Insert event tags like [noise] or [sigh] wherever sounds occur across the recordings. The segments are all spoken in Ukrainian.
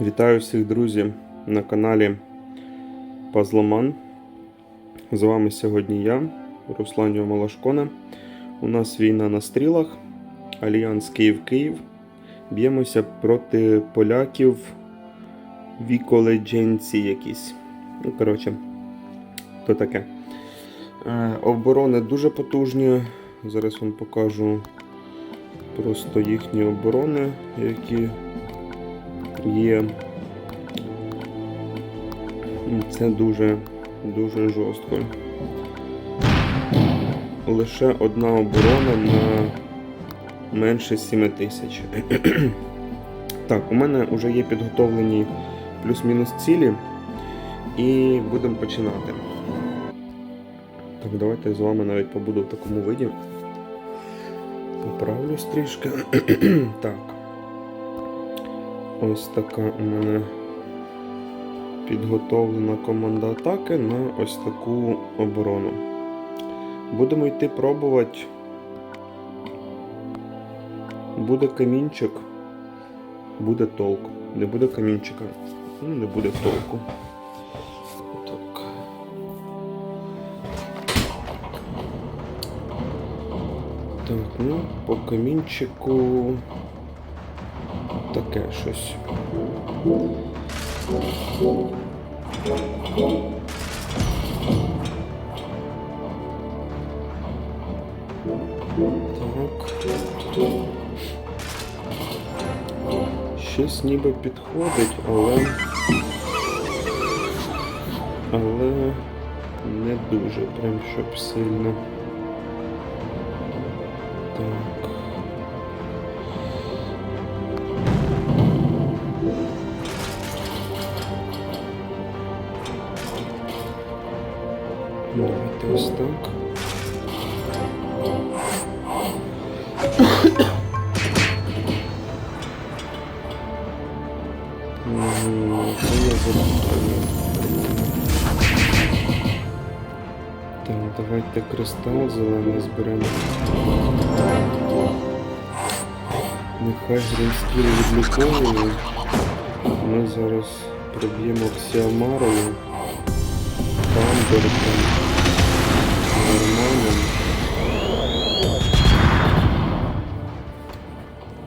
Вітаю всіх друзів на каналі Пазломан. З вами сьогодні я, Руслан Малашкона. У нас війна на стрілах, Альянс Київ-Київ. Б'ємося проти поляків віколедженці якісь. Ну, коротше, то таке. Е, Оборони дуже потужні. Зараз вам покажу просто їхні оборони, які є. Це дуже дуже жорстко. Лише одна оборона на менше 7 тисяч. [clears throat] так, у мене вже є підготовлені плюс-мінус цілі. І будемо починати. Так, давайте з вами навіть побуду в такому виді. Поправлюсь трішки. [clears throat] так. Ось така у мене підготовлена команда атаки на ось таку оборону. Будемо йти пробувати. Буде камінчик, буде толк. Не буде камінчика, ну не буде толку. Так. Так, ну, по камінчику таке щось. Щось ніби підходить, але. Але не дуже, прям щоб сильно. Давайте кристал зелений зберемо. Нехай грінскіл відліковує. Ми зараз проб'ємо Ксіамарою. Бамберком. Нормально.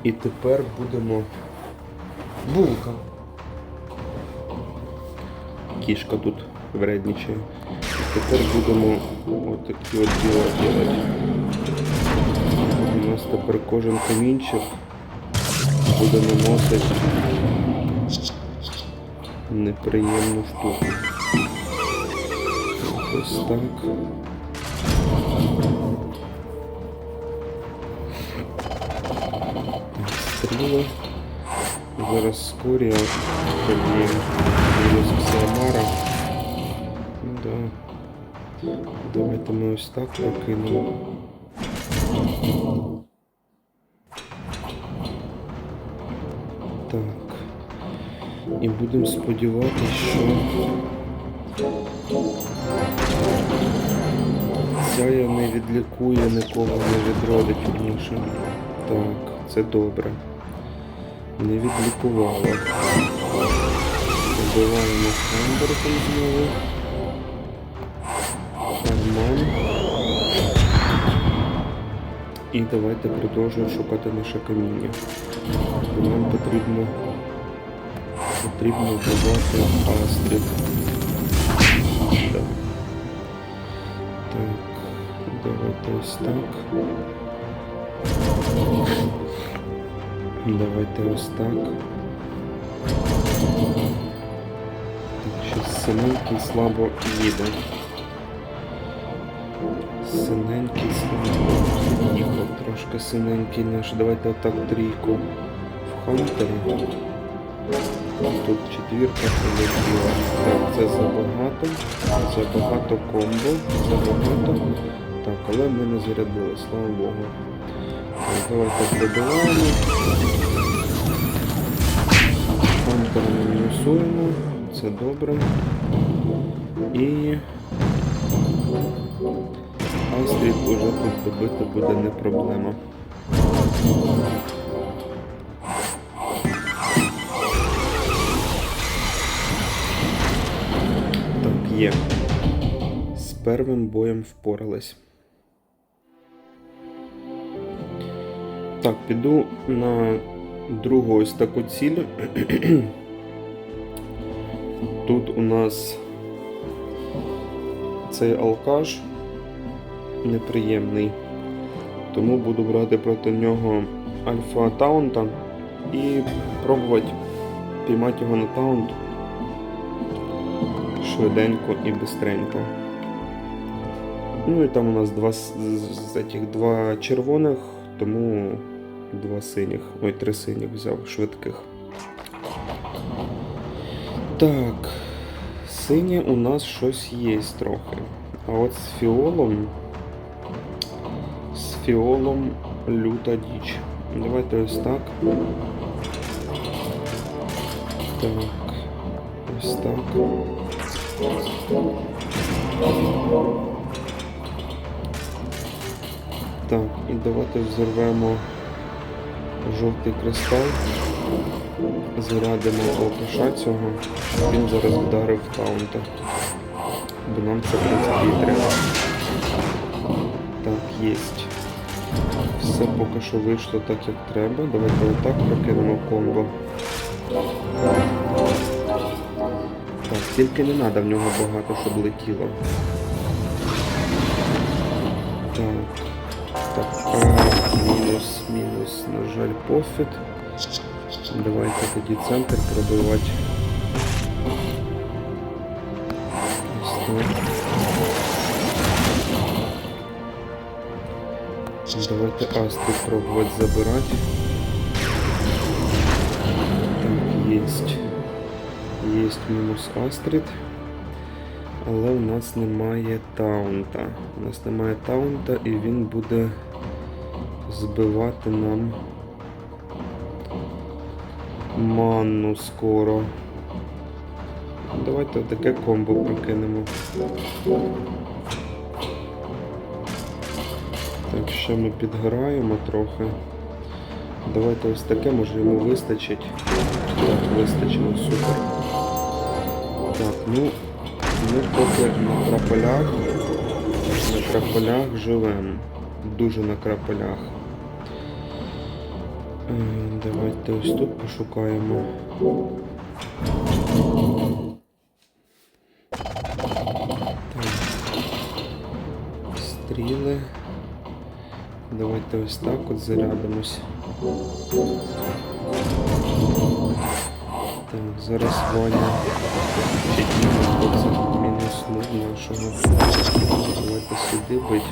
І тепер будемо. Булка. Кішка тут вредничає. Тепер будемо отакі от діла робити. У нас тепер кожен камінчик буде наносити неприємну штуку. Ось так. Стріли. Зараз скорія поб'ємо мінус Ксіамара. Да. Давайте ми ось так прокинемо. Так. І будемо сподіватися, що ця не відлікує нікого, не відродить вірніше. Так, це добре. Не відлікувала. Вбиваємо хамбургом знову. І давайте продовжуємо шукати наше каміння. Нам потрібно потрібно вбивати Астрид. Так. Давайте ось так. Давайте ось так. Так, щось синенький слабо їде. Синенький слабо трошки синенький наш. Давайте отак трійку в хантері. Тут четвірка полетіла. Так, це забагато. Забагато комбо. Забагато. Так, але ми не зарядили, слава Богу. Так, давайте пробиваємо. Хантера ми мінусуємо. Це добре. І Австрію уже тут побити буде не проблема. Так, є. З первим боєм впорались. Так, піду на другу ось таку ціль. Тут у нас цей алкаш неприємний. Тому буду брати проти нього альфа таунта і пробувати піймати його на таунт швиденько і бистренько. Ну і там у нас два з, цих два червоних, тому два синіх. Ой, три синіх взяв швидких. Так, синє у нас щось є трохи. А от з фіолом. З люта діч. Давайте ось так. Так. Ось так. Так, і давайте взорвемо жовтий кристал. Зарядимо алкаша цього. Він зараз вдарив таунта. Бо нам це принципі треба. Так, єсть. Все поки що вийшло так, як треба. Давайте отак прокинемо комбо. Так, тільки не треба в нього багато, щоб летіло. Так. Так, мінус, мінус, на жаль, пофіт. Давайте тоді центр пробивати. Ось так. Давайте Астрид пробувати забирати. Так, єсть. Єсть мінус Астрид. Але у нас немає таунта. У нас немає таунта і він буде збивати нам манну скоро. Давайте таке комбо прокинемо. Ще ми підгораємо трохи. Давайте ось таке, може йому вистачить. Так, вистачило, супер. Так, ну, ми поки на краполях. На краполях живемо. Дуже на краполях. Е, Давайте ось тут пошукаємо. Так. Стріли. Давайте ось так от зарядимось. Так, зараз Ваня підніме мінус нуль нашого. Давайте сюди бить.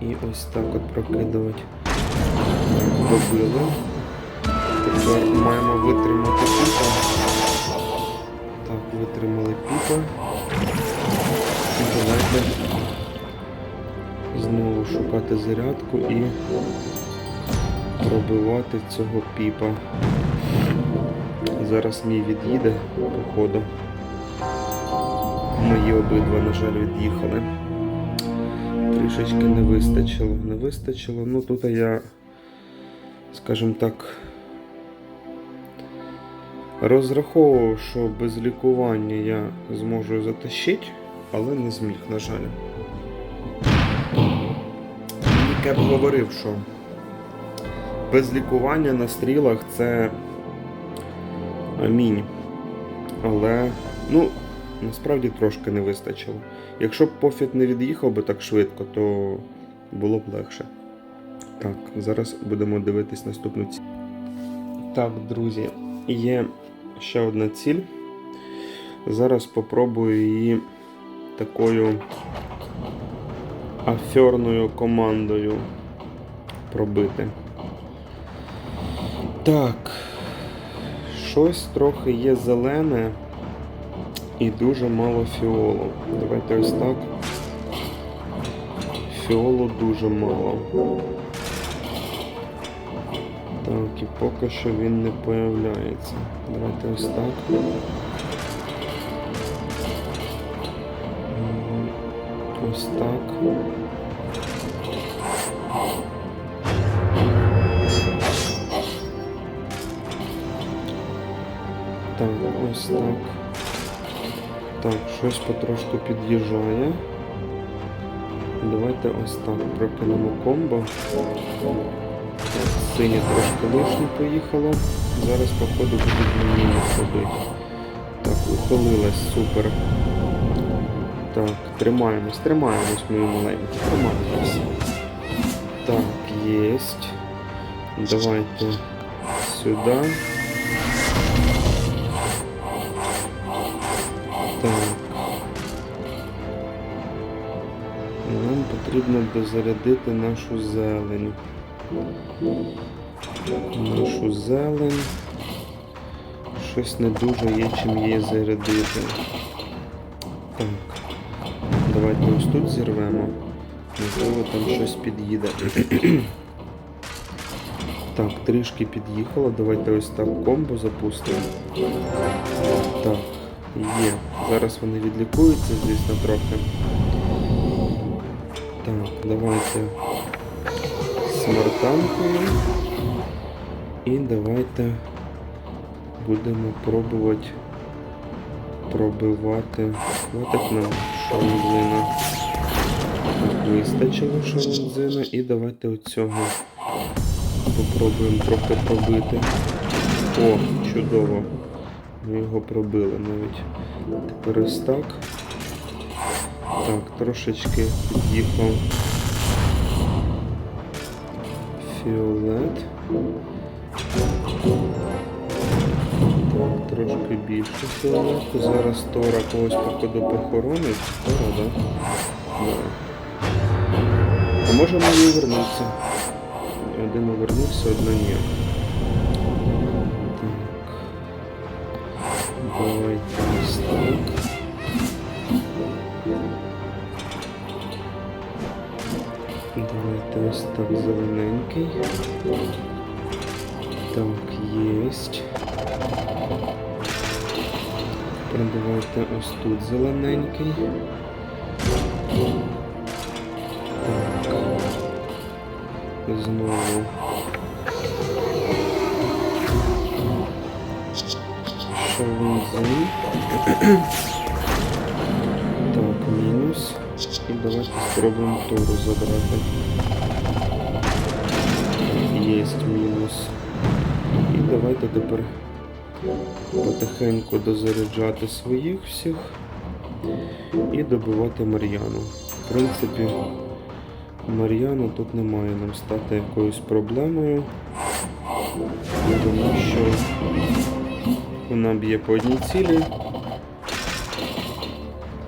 І ось так от прокидувати. Добили. Тепер маємо витримати піпа. Так, витримали піпа. Давайте знову шукати зарядку і пробивати цього піпа. Зараз мій від'їде, походу. Мої обидва, на жаль, від'їхали. Трішечки не вистачило. Не вистачило. Ну тут я, скажімо так, розраховував, що без лікування я зможу затащити, але не зміг, на жаль. Кеп говорив, що без лікування на стрілах це амінь. Але, ну, насправді трошки не вистачило. Якщо б пофіт не від'їхав би так швидко, то було б легше. Так, зараз будемо дивитись наступну ціль. Так, друзі, є ще одна ціль. Зараз попробую її такою аферною командою пробити. Так, щось трохи є зелене і дуже мало фіолу. Давайте ось так. Фіолу дуже мало. Так, і поки що він не появляється. Давайте ось так. Ось так. Так, ось так. Так, щось потрошку під'їжджає. Давайте ось так прокинемо комбо. Синє трошки лишнє поїхало. Зараз, походу, будуть мені робити. Так, ухилилась, супер. Так, тримаємось, тримаємось, мої маленькі, тримаємось. Так, єсть. Давайте сюди. Так. Нам потрібно дозарядити нашу зелень. Нашу зелень. Щось не дуже є чим її зарядити. Давайте ось тут зірвемо. Можливо, там щось під'їде. [clears throat] Так, трішки під'їхало. Давайте ось так комбо запустимо. Так, є. Зараз вони відлікуються, звісно, трохи. Так, давайте смартанкою. І давайте будемо пробувати пробивати. Хватить нам шалензина. Так, вистачило шалензина. І давайте оцього попробуємо трохи пробити. О, чудово. Ми його пробили навіть. Тепер ось так. Так, трошечки під'їхав фіолет. Трошки більше фіолету. Зараз Тора когось походу похоронить. Тора, да? Да. А може мені вернутися? Один повернувся, одна ні. Так. Давайте ось так. Давайте ось так зелененький. Так, єсть. Давайте ось тут зелененький. Так. Знову. Так, мінус. І давайте спробуємо Тору забрати. Єсть мінус. І давайте тепер потихеньку дозаряджати своїх всіх і добивати Мар'яну. В принципі, Мар'яну тут не має нам стати якоюсь проблемою, тому що вона б'є по одній цілі.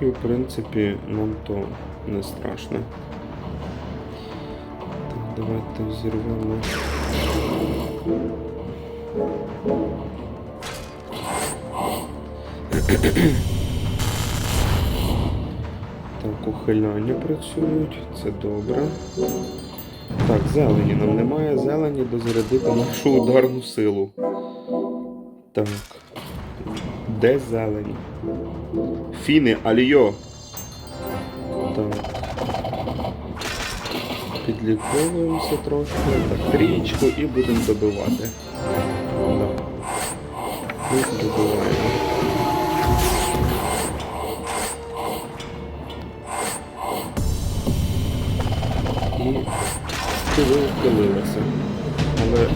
І в принципі нам то не страшно. Так, давайте взірвемо. Так, ухиляння працюють, це добре. Так, зелені нам немає зелені дозарядити нашу ударну силу. Так. Де зелень? Фіни, аліо. Так. Підліковуємося трошки. Так, трієчку і будемо добивати. І добиваємо. Ви ухилилися. Але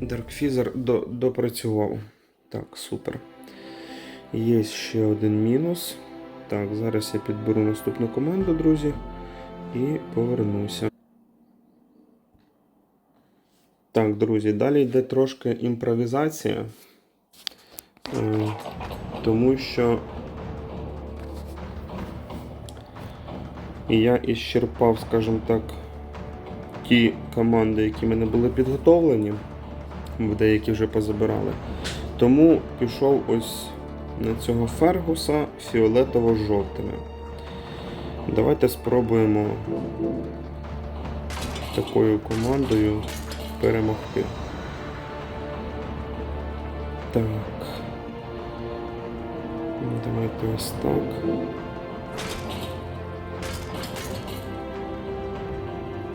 Даркфізер до, допрацював. Так, супер. Є ще один мінус. Так, зараз я підберу наступну команду, друзі, і повернуся. Так, друзі, далі йде трошки імпровізація. Е, Тому що я іщерпав, скажімо так, ті команди, які мене були підготовлені, деякі вже позабирали. Тому пішов ось на цього Фергуса фіолетово-жовтими. Давайте спробуємо такою командою перемогти. Так. Давайте ось так.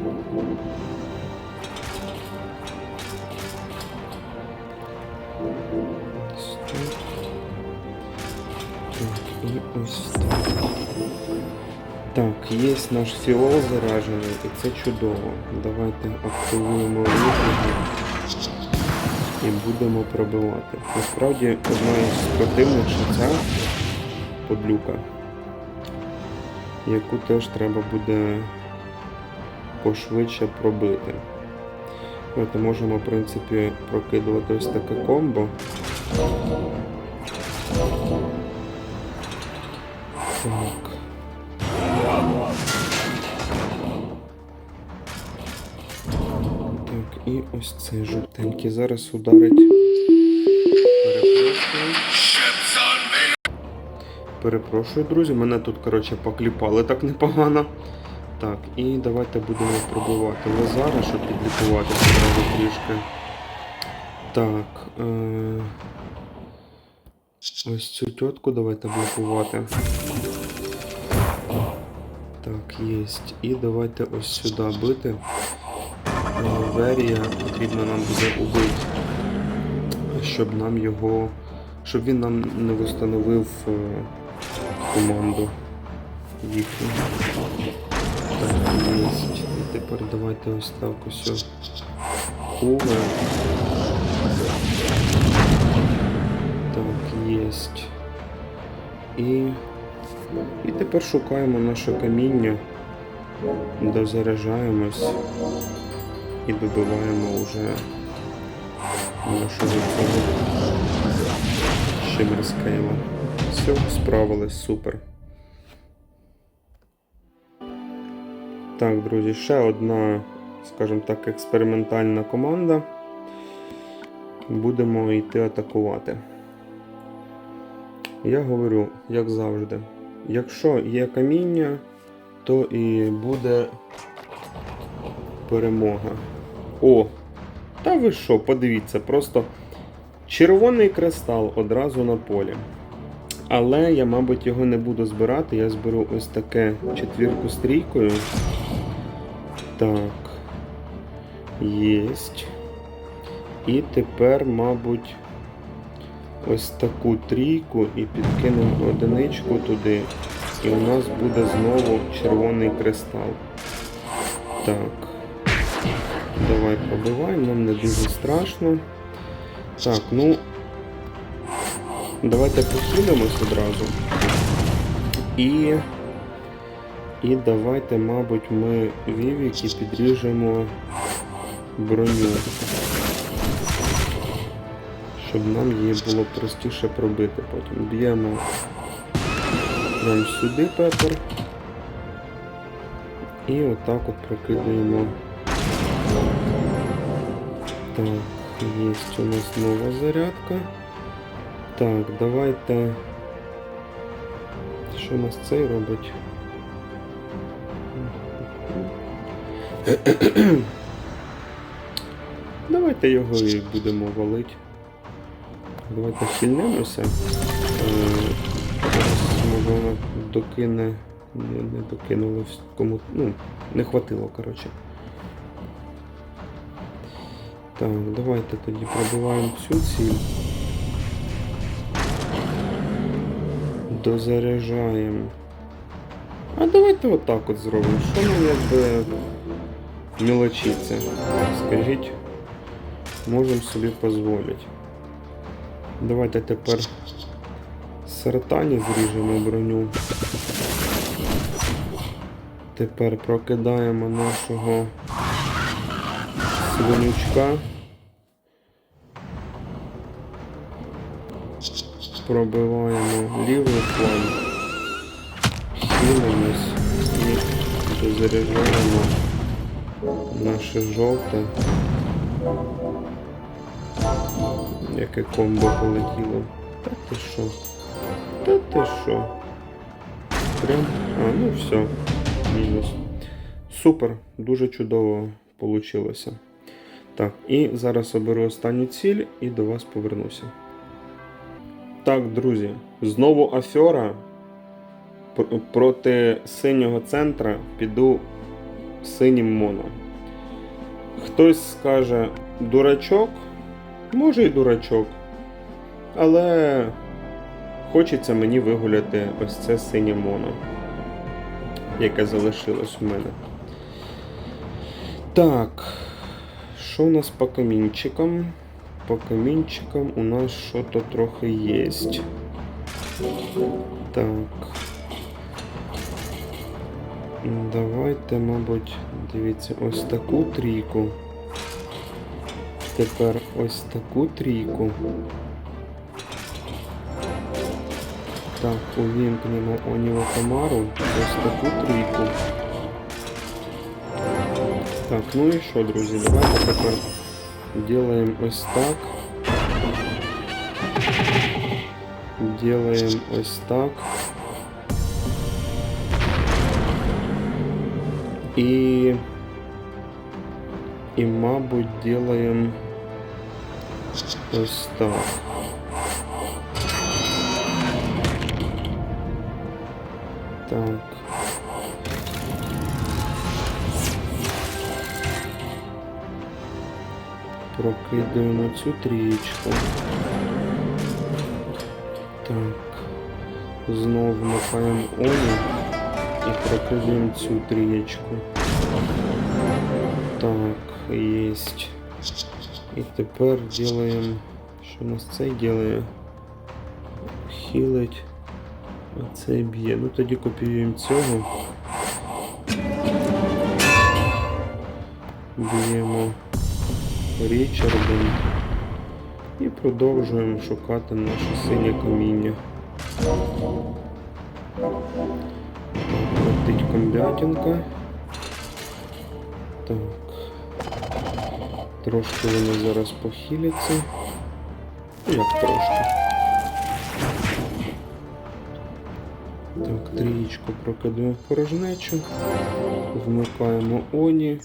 Так. ось так. Так, є наш фіол заражений, і це чудово. Давайте активуємо вигляди і будемо пробивати. Насправді одна із противних ця подлюка, яку теж треба буде пошвидше пробити. Давайте можемо, в принципі, прокидувати ось таке комбо. Так. Так, і ось цей жовтенький зараз ударить. Перепрошую, друзі, мене тут, коротше, покліпали так непогано. Так, і давайте будемо пробувати Лазара, щоб підлікуватися одразу трішки. Так. Е- ось цю тітку давайте блокувати. Так, єсть. І давайте ось сюди бити. Е, Верія потрібно нам буде убити, щоб нам його. щоб він нам не встановив е, команду їхню. Так, єсть. І тепер давайте ось так ось. Уве. Так, єсть. І. І тепер шукаємо наше каміння, дозаряджаємось і добиваємо вже нашого цього Шимерскейла. Все, справились, супер. Так, друзі, ще одна, скажімо так, експериментальна команда. Будемо йти атакувати. Я говорю, як завжди, якщо є каміння, то і буде перемога. О! Та ви що, подивіться, просто червоний кристал одразу на полі. Але я, мабуть, його не буду збирати. Я зберу ось таке четвірку з трійкою. Так. Єсть. І тепер, мабуть, ось таку трійку і підкинемо одиничку туди. І у нас буде знову червоний кристал. Так. Давай пробиваємо, нам не дуже страшно. Так, ну. Давайте посунемось одразу. І. І давайте, мабуть, ми вівіки підріжемо броню. Щоб нам її було простіше пробити потім. Б'ємо прямо сюди пепер. І отак от прикидаємо. Так, є у нас нова зарядка. Так, давайте. Що у нас цей робить? [clears throat] Давайте його і будемо валити. Давайте хильнемося. Е, вона докине. Не, не докинуло вс- кому. Ну, не хватило, коротше. Так, давайте тоді пробиваємо цю ціль. Дозаряджаємо. А давайте отак от зробимо. Що нам якби мілочиться? Скажіть, можемо собі дозволити. Давайте тепер сартані зріжемо броню. Тепер прокидаємо нашого свинючка. Пробиваємо лівий план, хилимось і дозаряджаємо наше жовте. Яке комбо полетіло. Та ти що? Та ти що? Прям. А, ну все. Мінус. Супер, дуже чудово вийшло. Так, і зараз оберу останню ціль і до вас повернуся. Так, друзі, знову афера. Проти синього центра піду синім моно. Хтось скаже дурачок, може й дурачок. Але хочеться мені вигуляти ось це синє моно, яке залишилось у мене. Так, що у нас по камінчикам? По камінчикам у нас що-то трохи є. Так. Давайте, мабуть, дивіться, ось таку трійку. Тепер ось таку трійку. Так, увімкнемо Оніва Камару. Ось таку трійку. Так, ну і що, друзі, давайте тепер делаем ось так. Делаем ось так. І, і мабуть, делаем ось так. Так. Прокидаємо цю трієчку. Так. Знову вмикаємо Оні І прокидаємо цю трієчку. Так, єсть. І тепер делаємо. Що у нас цей делає? Хілить. А цей б'є. Ну тоді копіюємо цього. Б'ємо Річардом. І продовжуємо шукати наше синє каміння. Летить комбятинка. Так. Трошки вони зараз похиляться. Ну, як трошки. Так, трієчку прокидуємо в порожнечу. Вмикаємо Оні.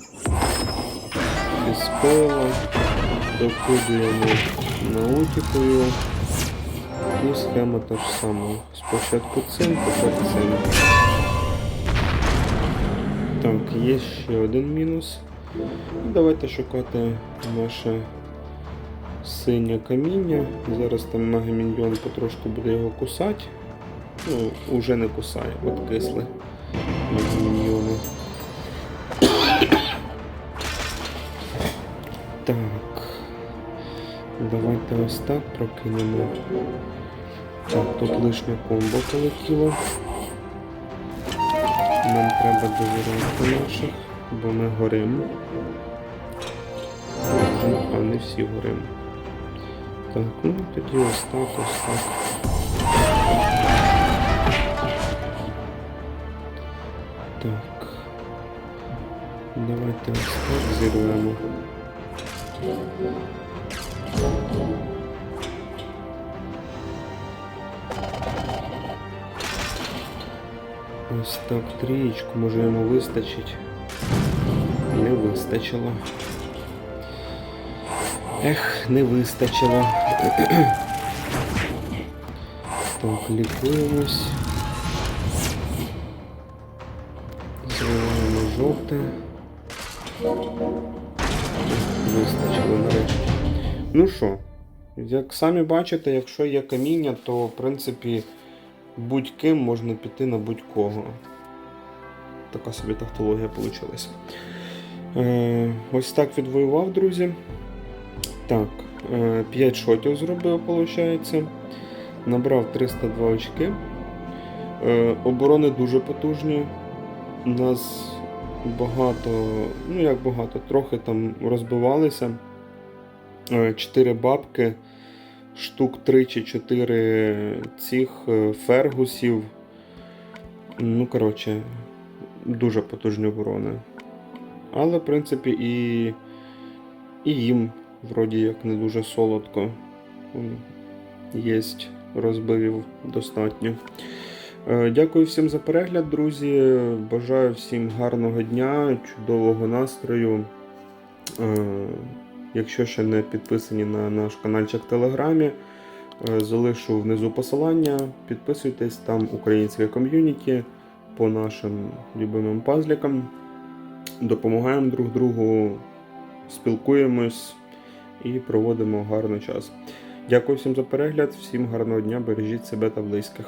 Фіспела. Докидуємо наутікою. І схема та ж сама. Спочатку цим, тепер цим. Так, є ще один мінус. Давайте шукати наше синє каміння. Зараз там мегаміньйон потрошку буде його кусати. Ну, уже не кусає, от кисли мегаміньйони. Так. Давайте ось так прокинемо. Так, тут лишнє комбо полетіло. Нам треба довіряти наших, бо ми горимо. А не всі горимо. Так, ну тоді ось так, так. Давайте ось так. Ось так трієчку, може йому вистачить. Не вистачило. Ех, не вистачило. Так, лікуємось. Зриваємо жовте. Вистачило нарешті. Ну що, як самі бачите, якщо є каміння, то в принципі будь-ким можна піти на будь-кого. Така собі тавтологія вийшла. Е, ось так відвоював, друзі. Так, е, 5 шотів зробив, виходить. Набрав 302 очки. Е, оборони дуже потужні. У нас багато, ну як багато, трохи там розбивалися. 4 бабки, штук 3 чи 4 цих е, фергусів. Ну, коротше, дуже потужні оборони. Але, в принципі, і, і їм вроді як не дуже солодко. Є розбивів достатньо. Е, Дякую всім за перегляд, друзі. Бажаю всім гарного дня, чудового настрою. Якщо ще не підписані на наш каналчик в Телеграмі, е, залишу внизу посилання. Підписуйтесь, там українське ком'юніті по нашим любимим пазлікам. Допомагаємо друг другу, спілкуємось і проводимо гарний час. Дякую всім за перегляд, всім гарного дня, бережіть себе та близьких.